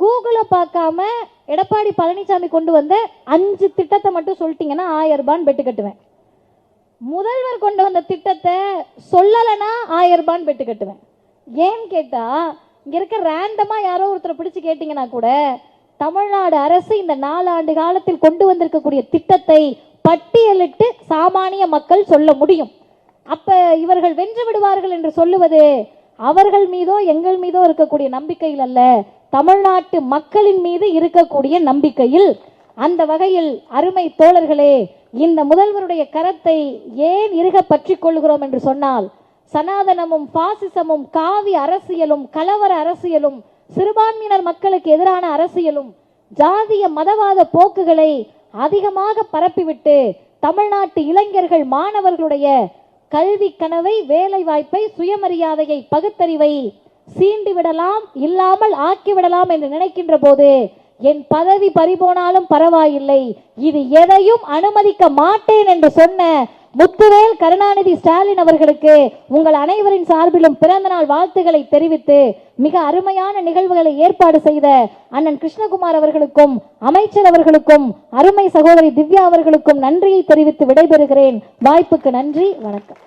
கூகுளை பார்க்காம எடப்பாடி பழனிசாமி கொண்டு வந்த அஞ்சு திட்டத்தை மட்டும் சொல்லிட்டீங்கன்னா ஆயிரம் ரூபான்னு பெட்டு கட்டுவேன். முதல்வர் கொண்டு வந்த திட்டத்தை சொல்லலைன்னா ஆயிரம் ரூபான்னு பெட்டு கட்டுவேன். ஏன்னு கேட்டால் இங்கே இருக்க ரேண்டமாக யாரோ ஒருத்தரை பிடிச்சி கேட்டிங்கன்னா கூட தமிழ்நாடு அரசு இந்த நாலாண்டு காலத்தில் கொண்டு வந்திருக்கக்கூடிய திட்டத்தை பட்டியலிட்டு சாமானிய மக்கள் சொல்ல முடியும். அப்ப இவர்கள் வென்று விடுவார்கள் என்று சொல்லுவது அவர்கள் மீதோ எங்கள் மீதோ இருக்கக்கூடிய நம்பிக்கையில் அல்ல. தமிழ்நாட்டு மக்களின் மீது இருக்கக்கூடிய நம்பிக்கையில் அந்த வகையில் அருமை தோழர்களே இந்த முதல்வருடைய கரத்தை ஏன் இருக பற்றிக் கொள்கிறோம் என்று சொன்னால் சனாதனமும் பாசிசமும் காவி அரசியலும் கலவர அரசியலும் சிறுபான்மையினர் மக்களுக்கு எதிரான அரசியலும் ஜாதிய மதவாத போக்குகளை அதிகமாக பரப்பிவிட்டு தமிழ்நாட்டு இளைஞர்கள் மாணவர்களுடைய கல்வி கனவை வேலை வாய்ப்பை சுயமரியாதையை பகுத்தறிவை சீண்டி விடலாம் இல்லாமல் ஆக்கிவிடலாம் என்று நினைக்கின்ற போது என் பதவி பறிபோனாலும் பரவாயில்லை. இது எதையும் அனுமதிக்க மாட்டேன் என்று சொன்ன முத்துவேல் கருணாநிதி ஸ்டாலின் அவர்களுக்கு உங்கள் அனைவரின் சார்பிலும் பிறந்த நாள் வாழ்த்துக்களை தெரிவித்து மிக அருமையான நிகழ்வுகளை ஏற்பாடு செய்த அண்ணன் கிருஷ்ணகுமார் அவர்களுக்கும் அமைச்சர் அவர்களுக்கும் அருமை சகோதரி திவ்யா அவர்களுக்கும் நன்றியை தெரிவித்து விடைபெறுகிறேன். வாய்ப்புக்கு நன்றி வணக்கம்.